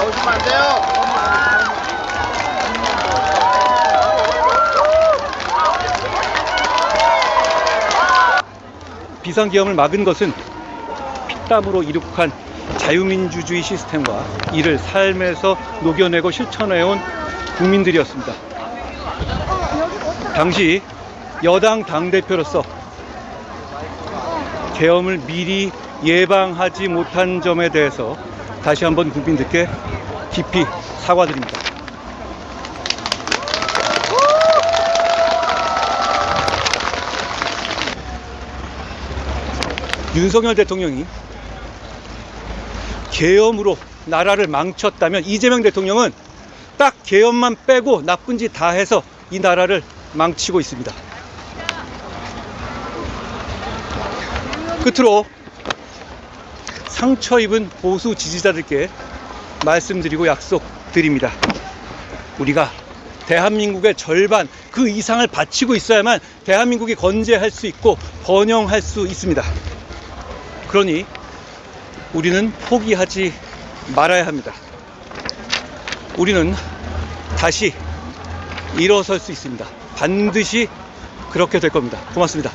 나오시면 안 돼요. 비상계엄을 막은 것은 피땀으로 이룩한 자유민주주의 시스템과 이를 삶에서 녹여내고 실천해온 국민들이었습니다. 당시 여당 당대표로서 계엄을 미리 예방하지 못한 점에 대해서 다시 한번 국민들께 깊이 사과드립니다. 윤석열 대통령이 계엄으로 나라를 망쳤다면 이재명 대통령은 딱 계엄만 빼고 나쁜 짓 다 해서 이 나라를 망치고 있습니다. 끝으로 상처 입은 보수 지지자들께 말씀드리고 약속드립니다. 우리가 대한민국의 절반 그 이상을 바치고 있어야만 대한민국이 건재할 수 있고 번영할 수 있습니다. 그러니 우리는 포기하지 말아야 합니다. 우리는 다시 일어설 수 있습니다. 반드시 그렇게 될 겁니다. 고맙습니다.